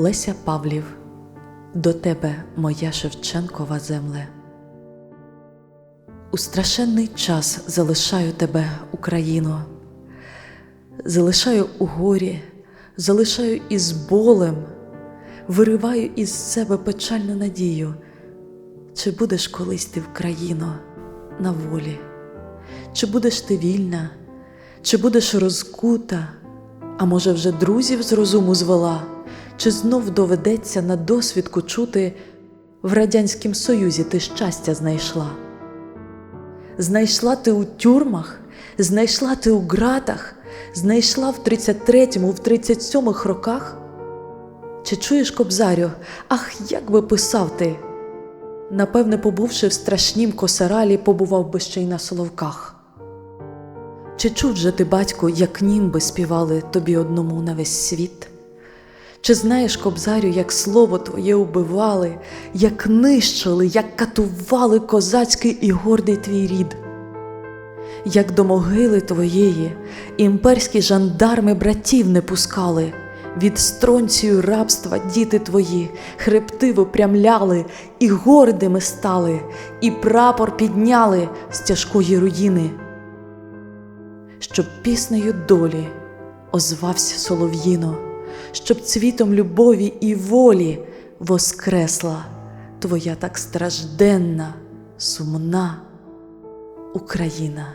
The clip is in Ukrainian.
Леся Павлів, до тебе, моя Шевченкова земле. У страшенний час залишаю тебе, Україно, залишаю у горі, залишаю із болем, вириваю із себе печальну надію. Чи будеш колись ти в на волі? Чи будеш ти вільна, чи будеш розкута, а може, вже друзів з розуму звела, чи знов доведеться на досвідку чути в Радянськім Союзі ти щастя знайшла? Знайшла ти у тюрмах, знайшла ти у ґратах, знайшла в 33-му, в 37-х роках? Чи чуєш, кобзарю, ах, як би писав ти? Напевне, побувши в страшнім косаралі, побував би ще й на соловках. Чи чув же ти, батько, як німби співали тобі одному на весь світ? Чи знаєш, кобзарю, як слово твоє убивали, як нищили, як катували козацький і гордий твій рід? Як до могили твоєї імперські жандарми братів не пускали, від стронцію рабства діти твої хребти випрямляли, і гордими стали, і прапор підняли з тяжкої руїни? Щоб піснею долі озвався солов'їно, щоб цвітом любові і волі воскресла твоя так стражденна, сумна Україна.